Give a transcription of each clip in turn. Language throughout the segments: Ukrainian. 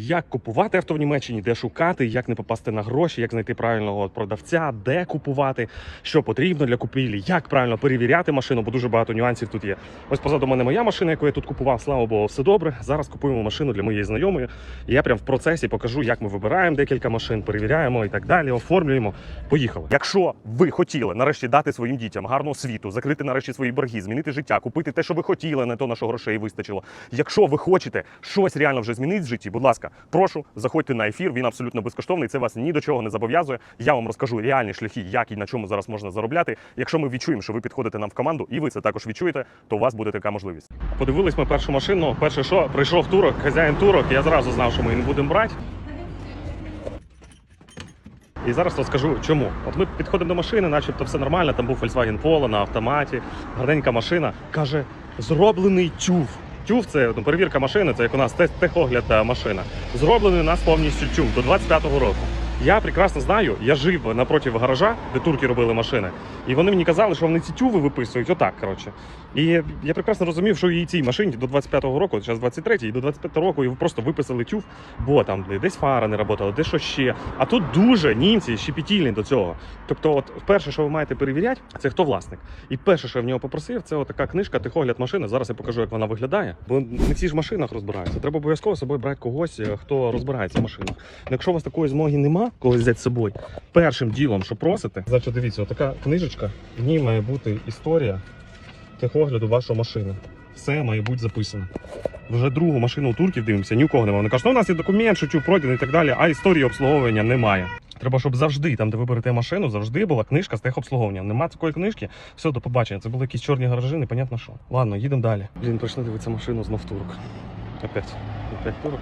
Як купувати авто в Німеччині, де шукати, як не попасти на гроші, як знайти правильного продавця, де купувати, що потрібно для купівлі, як правильно перевіряти машину, бо дуже багато нюансів тут є. Ось позаду мене моя машина, яку я тут купував. Слава Богу, все добре. Зараз купуємо машину для моєї знайомої. Я прям в процесі покажу, як ми вибираємо декілька машин, перевіряємо і так далі. Оформлюємо. Поїхали. Якщо ви хотіли нарешті дати своїм дітям гарну освіту, закрити нарешті свої борги, змінити життя, купити те, що ви хотіли, не то на що грошей вистачило. Якщо ви хочете щось реально вже змінити в житті, будь ласка, прошу, заходьте на ефір. Він абсолютно безкоштовний. Це вас ні до чого не зобов'язує. Я вам розкажу реальні шляхи, як і на чому зараз можна заробляти. Якщо ми відчуємо, що ви підходите нам в команду, і ви це також відчуєте, то у вас буде така можливість. Подивились ми першу машину. Перше, що прийшов турок, хазяїн турок. Я зразу знав, що ми не будемо брати. І зараз розкажу чому. От ми підходимо до машини, начебто все нормально. Там був Volkswagen Polo на автоматі, гарненька машина. Каже, зроблений тюф. Тюф це ну, перевірка машини, це як у нас тех- техогляд машина. Зроблений у нас повністю тюв до 25-го року. Я прекрасно знаю, я жив напроти гаража, де турки робили машини, і вони мені казали, що вони ці тюви виписують отак. коротше. І я прекрасно розумів, що і цій машині до 25-го року, зараз 23-й, і до 25-го року його просто виписали тюф, бо там десь фара не працювала, де що ще. А тут дуже німці щепетільні до цього. Тобто, от перше, що ви маєте перевіряти, це хто власник. І перше, що я в нього попросив, це така книжка Тихогляд машини. Зараз я покажу, як вона виглядає. Бо не всі ж в машинах розбираються. Треба обов'язково собою брати когось, е, хто розбирається в машинах. Ну, Якщо у вас такої змоги коли взяти з собою, першим ділом, що просите, значить, дивіться, така книжечка, в ній має бути історія техогляду вашої машини. Все має бути записано. Вже другу машину у турків дивимося, ні у кого немає. Вони кажуть, ну у нас є документ, що чув пройдений і так далі, а історії обслуговування немає. Треба, щоб завжди, там, де ви берете машину, завжди була книжка з техобслуговуванням. Нема такої книжки, все, до побачення. Це були якісь чорні гаражі, непонятно що. Ладно, їдемо далі. Блін, прийшли дивитися машину знов турок. Опять. Опять турок.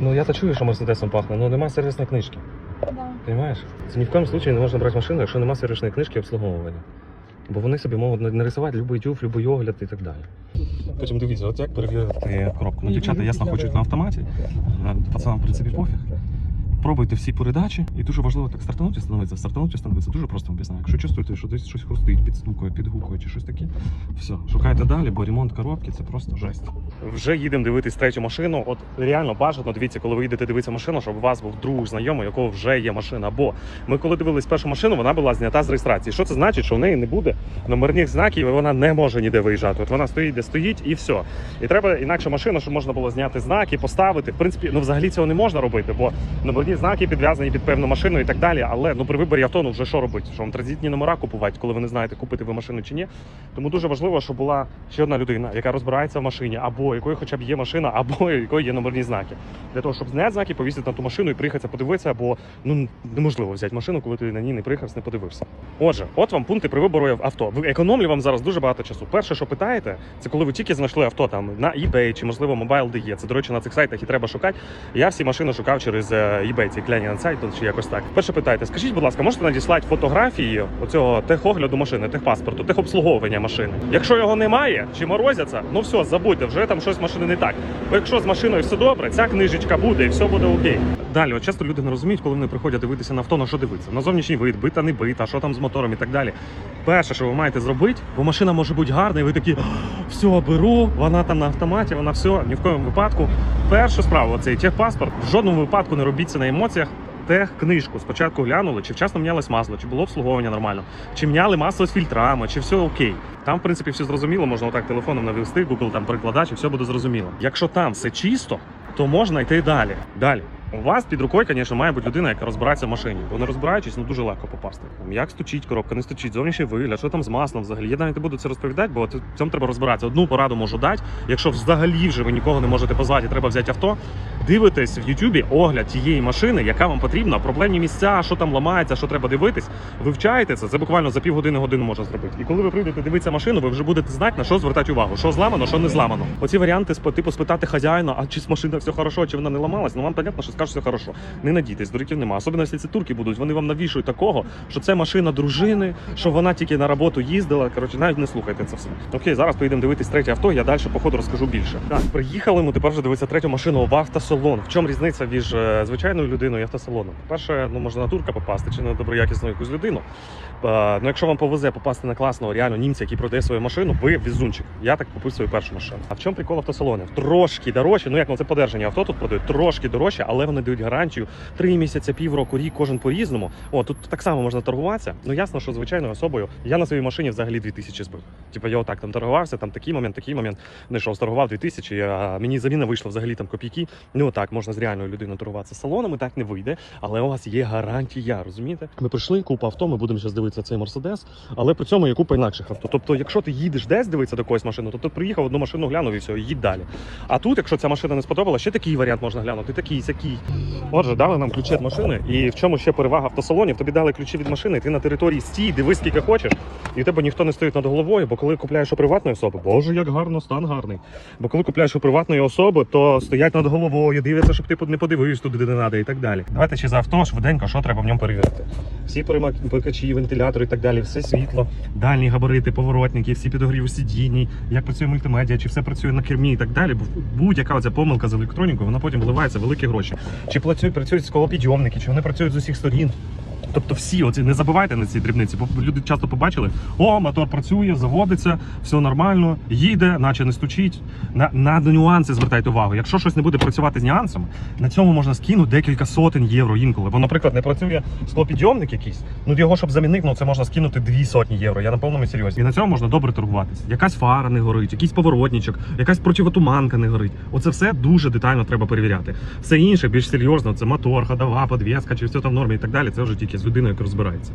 Ну я то чую, що мерседесом пахне, але немає сервісної книжки. Да. Понимаєш? Це ні в коєму випадку не можна брати машину, якщо немає сервісної книжки обслуговування. Бо вони собі можуть нарисувати будь-який тюф, будь-який огляд і так далі. Потім дивіться, от як перевірити коробку. Ну, дівчата ясно хочуть на автоматі. Е, Пацанам, в принципі, пофіг. Пробуйте всі передачі, і дуже важливо так стартануть і становитися. Стартануть і становитися дуже просто об'ясняю. Якщо чувствуєте, що десь щось хрустить, підстукує, підгукує чи щось таке, все, шукайте далі, бо ремонт коробки це просто жесть. Вже їдемо дивитись третю машину. От реально бажано дивіться, коли ви їдете дивитися машину, щоб у вас був друг знайомий, якого вже є машина. Бо ми, коли дивились першу машину, вона була знята з реєстрації. Що це значить? Що в неї не буде номерних знаків, і вона не може ніде виїжджати. От вона стоїть, де стоїть, і все. І треба інакше машину, щоб можна було зняти знаки, поставити. В принципі, ну взагалі цього не можна робити, бо номерні знаки підв'язані під певну машину і так далі. Але ну при виборі авто, ну вже що робити? Що вам транзитні номера купувати, коли ви не знаєте, купити ви машину чи ні. Тому дуже важливо, щоб була ще одна людина, яка розбирається в машині, або якої хоча б є машина, або якої є номерні знаки. Для того, щоб зняти знаки, повісити на ту машину і приїхати подивитися, бо ну неможливо взяти машину, коли ти на ній не приїхав, не подивився. Отже, от вам пункти при вибору авто. Ви економлю вам зараз дуже багато часу. Перше, що питаєте, це коли ви тільки знайшли авто там на eBay чи можливо Mobile.de. Це до речі на цих сайтах і треба шукати. Я всі машини шукав через е, eBay, ці кляні на сайт чи якось так. Перше питаєте, скажіть, будь ласка, можете надіслати фотографії оцього техогляду машини, техпаспорту, техобслуговування машини? Якщо його немає чи морозяться, ну все, забудьте, вже там щось машини не так. Бо якщо з машиною все добре, ця книжечка буде і все буде окей. Далі, от часто люди не розуміють, коли вони приходять дивитися на авто, на що дивитися. На зовнішній вид, бита, не бита, що там з мотором і так далі. Перше, що ви маєте зробити, бо машина може бути гарна, і ви такі все беру, вона там на автоматі, вона все, ні в коєму випадку. Перша справа, цей техпаспорт. В жодному випадку не робіть це на емоціях. Техкнижку спочатку глянули, чи вчасно мінялось масло, чи було обслуговування нормально, чи міняли масло з фільтрами, чи все окей. Там, в принципі, все зрозуміло, можна отак телефоном навести, Google там перекладач, і все буде зрозуміло. Якщо там все чисто, то можна йти далі. Далі. У вас під рукою, звісно, має бути людина, яка розбирається в машині. Бо не розбираючись, ну дуже легко попасти. Як стучить коробка, не стучить, зовнішній вигляд, що там з маслом взагалі. Я навіть не буду це розповідати, бо цьому треба розбиратися. Одну пораду можу дати. Якщо взагалі вже ви нікого не можете позвати, треба взяти авто. Дивитесь в Ютубі огляд тієї машини, яка вам потрібна, проблемні місця, що там ламається, що треба дивитись. Вивчаєте це. Це буквально за півгодини годину можна зробити. І коли ви прийдете дивитися машину, ви вже будете знати на що звертати увагу, що зламано, що не зламано. Оці варіанти типу спитати хазяїна, а чи з машиною все хорошо, чи вона не ламалась. Ну вам понятно, що кажуть, все хорошо. Не надійтесь, дуриків нема. Особливо, якщо це турки будуть, вони вам навішують такого, що це машина дружини, що вона тільки на роботу їздила. Коротше, навіть не слухайте це все. Окей, зараз поїдемо дивитись третє авто. Я далі по ходу розкажу більше. Так, приїхали ми тепер вже дивитися третю машину в автосалон. В чому різниця між е, звичайною людиною і автосалоном? По-перше, ну можна на турка попасти чи на доброякісну якусь людину. Е, ну, якщо вам повезе попасти на класного реально німця, який продає свою машину, ви візунчик. Я так купив свою першу машину. А в чому прикол автосалонів? Трошки дорожче. Ну як ну це подержання авто тут продають трошки дорожче, але вони дають гарантію три місяці, півроку, рік, кожен по-різному. О, тут так само можна торгуватися. Ну ясно, що звичайною особою я на своїй машині взагалі 2000 збив. Типа я отак там торгувався, там такий момент, такий момент. Не йшов, торгував 2000, а мені заміна вийшла взагалі там копійки. Ну отак можна з реальною людиною торгуватися салонами, так не вийде. Але у вас є гарантія, розумієте? Ми прийшли, купа авто, ми будемо зараз дивитися цей мерседес, але при цьому є купа інакших авто. Тобто, якщо ти їдеш десь дивитися до когось машину, то ти приїхав одну машину глянув і все, їдь далі. А тут, якщо ця машина не сподобала, ще такий варіант можна глянути, такий, сякий. Отже, дали нам ключі від машини. І в чому ще перевага автосалонів? Тобі дали ключі від машини, ти на території стій, дивись скільки хочеш, і в тебе ніхто не стоїть над головою, бо коли купляєш у приватної особи, боже, як гарно, стан гарний. Бо коли купляєш у приватної особи, то стоять над головою, дивляться, щоб ти не подивився туди, де не треба, і так далі. Давайте ще за авто швиденько, що треба в ньому перевірити. Всі перемикачі, вентилятори і так далі, все світло, дальні габарити, поворотники, всі підогріви сидінні, як працює мультимедіа, чи все працює на кермі і так далі. Будь-яка оця помилка з електронікою, вона потім вливається великі гроші. Чи працюють, працюють склопідйомники, чи вони працюють з усіх сторін. Тобто всі оці не забувайте на ці дрібниці, бо люди часто побачили, о, мотор працює, заводиться, все нормально, їде, наче не стучить. На, на нюанси звертайте увагу. Якщо щось не буде працювати з нюансами, на цьому можна скинути декілька сотень євро інколи. Бо, наприклад, не працює склопідйомник якийсь, ну його щоб замінити, ну це можна скинути дві сотні євро. Я на повному серйозі. І на цьому можна добре торгуватися. Якась фара не горить, якийсь поворотничок, якась противотуманка не горить. Оце все дуже детально треба перевіряти. Все інше більш серйозно, це мотор, ходова, подвеска, чи все там в нормі і так далі. Це вже тільки з людиною, яка розбирається.